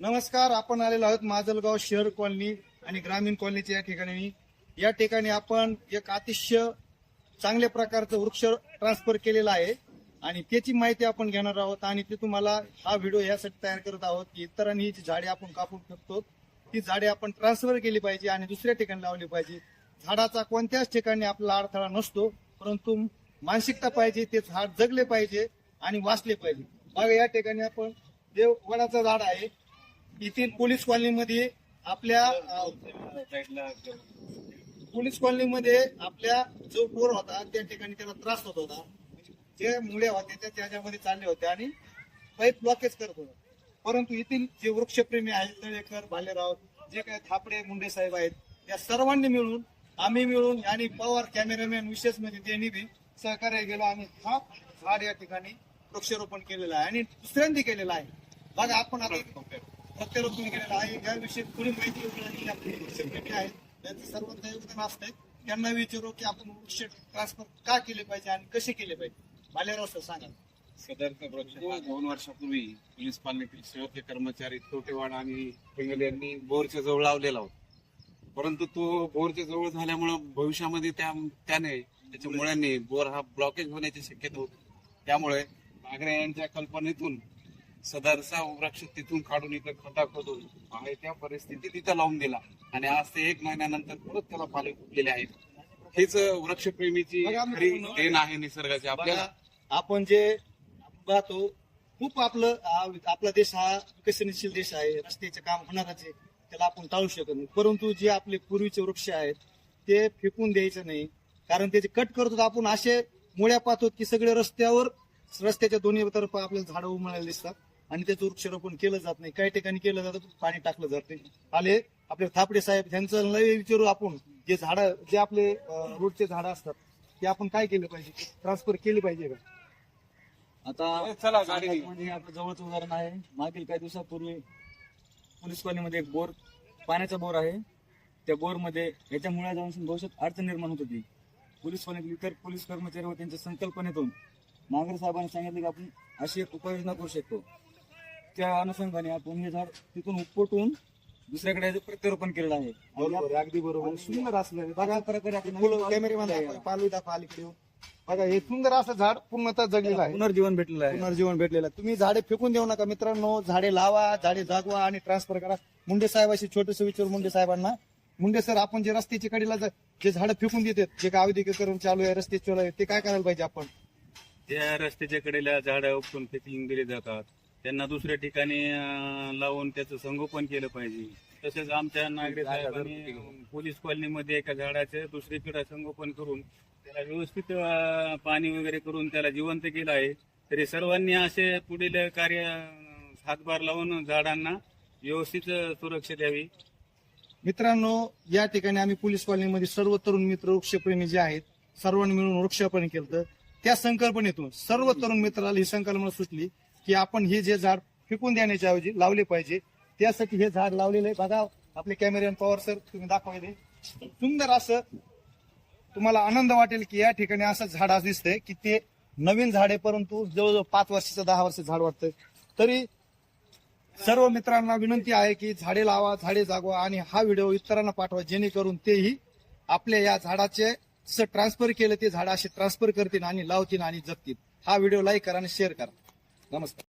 नमस्कार आपण आलेलो आहोत माजलगाव शहर कॉलनी आणि ग्रामीण कॉलनीच्या या ठिकाणी. या ठिकाणी आपण एक अतिशय चांगल्या प्रकारचं वृक्ष ट्रान्सफर केलेलं आहे आणि त्याची माहिती आपण घेणार आहोत आणि ते तुम्हाला हा व्हिडिओ यासाठी तयार करत आहोत की इतरांनी ही जी झाडे आपण कापून फेकतो ती झाडे आपण ट्रान्सफर केली पाहिजे आणि दुसऱ्या ठिकाणी लावली पाहिजे. झाडाचा कोणत्याच ठिकाणी आपला अडथळा नसतो परंतु मानसिकता पाहिजे ते झाड जगले पाहिजे आणि वाचले पाहिजे. बघा या ठिकाणी आपण देव वडाचं झाड आहे. येथील पोलीस कॉलनीमध्ये आपल्या पोलीस कॉलनीमध्ये आपल्या जो पोर होता त्या ठिकाणी त्याला त्रास होत होता. जे मुळे होते त्या त्याच्यामध्ये चालले होते आणि पाईप ब्लॉकेज करत होता. परंतु येथील जे वृक्षप्रेमी आहेत तळेकर भालेराव जे काही थापडे मुंडे साहेब आहेत या सर्वांनी मिळून आम्ही मिळून आणि पवार कॅमेरामॅन विशेष म्हणजे त्यांनी बी सहकार्य गेलो आणि हा झाड या ठिकाणी वृक्षारोपण केलेलं आहे आणि दुसऱ्यांदी केलेलं आहे. बघा आपण आता प्रत्यारोपण केलेलं आहे. याविषयी पुढे माहिती उपलब्ध आपले वृक्षप्रेमी आहेत त्यांचं सर्वांचं योगदान असतंय त्यांना विचारू की आपण वृक्ष ट्रान्सफर का केले पाहिजे आणि कसे केले पाहिजे? भालेराव सर सांगा. सदरचा दोन वर्षापूर्वी पोलीस पालनेतील सेवके कर्मचारी तोटेवाड आणि पिंगल यांनी बोरच्या जवळ लावलेला होता. परंतु तो बोरच्या जवळ झाल्यामुळं भविष्यामध्ये त्या त्याने त्याच्या मुळांनी बोर हा ब्लॉकेज होण्याची शक्यता होती. त्यामुळे नागरे यांच्या कल्पनेतून सदरचा वृक्ष तिथून काढून इथं खता खोदून आणि त्या परिस्थितीत तिथं लावून दिला. आणि आज ते एक महिन्यानंतर परत त्याला पाणी फुटलेले आहेत. हेच वृक्षप्रेमीची खरी देण आहे निसर्गाची. आपल्याला आपण जे पाहतो खूप आपलं आ- आपला देश हा विकसनशील देश आहे. रस्त्याचे काम होणारच आहे. त्याला आपण टाळू शकत नाही. परंतु जे आपले पूर्वीचे वृक्ष आहेत ते फेकून द्यायचं नाही. कारण त्याचे कट करतो आपण असे मुळ्या पाहतो की सगळे रस्त्यावर रस्त्याच्या दोन्ही तर्फ आपल्याला झाडं उमळायला दिसतात. आणि त्याचं वृक्षारोपण केलं जात नाही. काही ठिकाणी केलं जातं पाणी टाकलं जात नाही. आले आपले थापडे साहेब त्यांचं लय विचारू आपण. जे झाड जे आपले रोडचे झाडं असतात ते आपण काय केलं पाहिजे? ट्रान्सफर केली पाहिजे का? आता चला. म्हणजे आपलं जवळचं उदाहरण आहे. मागील काही दिवसापूर्वी पोलीस कॉलनीमध्ये एक बोर पाण्याचा बोर आहे. त्या बोरमध्ये याच्यामुळे जाऊन भविष्यात अडचण निर्माण होत होती. पोलीस कॉलनीतील इतर पोलीस कर्मचारी व त्यांच्या संकल्पनेतून नागरे साहेबांनी सांगितले की आपण अशी एक उपाययोजना करू शकतो. त्या अनुषंगाने आपण हे झाड तिथून उपटून दुसऱ्याकडे प्रत्यारोपण केलेलं आहे. बरोबर अगदी बरोबर. सुंदर असलं. बघा प्रकारे आपण कॅमेरेमॅन पालवी दाखवा अलीकडे. बघा हे सुंदर असं झाड पूर्णतः जगलेलं आहे. पुनर्जीवन भेटलेलं आहे. पुनर्जीवन भेटलेलं आहे. तुम्ही झाडे फेकून देऊ नका मित्रांनो. झाडे लावा झाडे जागवा आणि ट्रान्सफर करा. मुंडे साहेबाशी छोटेसे विचार मुंडे साहेबांना. मुंडे सर आपण जे रस्त्याच्या कडेला जा- झाडं फेकून देतात जे का औद्योगिकरण चालू आहे रस्ते चालू आहे ते काय करायला पाहिजे आपण? त्या रस्त्याच्या कडेला झाडं उपटून फेकिंग दिले जातात. त्यांना दुसऱ्या ठिकाणी अं, लावून त्याचं संगोपन केलं पाहिजे. तसेच आमच्या नागरिक साहेबांनी पोलीस कॉलनीमध्ये एका झाडाचं दुसरीकडे संगोपन करून त्याला व्यवस्थित अं, पाणी वगैरे करून त्याला जिवंत केलं आहे. तरी सर्वांनी असे पुढील कार्य अं, हातभार लावून झाडांना व्यवस्थित अं, सुरक्षा द्यावी. मित्रांनो या ठिकाणी आम्ही पोलीस कॉलनीमध्ये सर्व तरुण मित्र वृक्षप्रेमी जे आहेत सर्वांनी मिळून वृक्षारोपण केलं त्या संकल्पनेतून सर्व तरुण मित्राला ही संकल्पना सुचली की आपण हे जे झाड फेकून देण्याच्या ऐवजी लावले पाहिजे त्यासाठी हे झाड लावलेलं आहे. बघा आपले कॅमेरामॅन पवार सर तुम्ही दाखवायले सुंदर असं तुम्हाला आनंद वाटेल की या ठिकाणी असं झाड आज दिसतंय की ते नवीन झाड आहे परंतु जवळजवळ पाच वर्षाचं दहा वर्षाचं झाड वाटतंय. तरी सर्व मित्रांना विनंती आहे की झाडे लावा झाडे जागवा आणि हा व्हिडिओ इतरांना पाठवा जेणेकरून तेही आपल्या या झाडाचे जसं ट्रान्सफर केलं ते झाड असे ट्रान्सफर करतील आणि लावतील आणि जगतील. हा व्हिडिओ लाईक करा आणि शेअर करा. नमस्कार.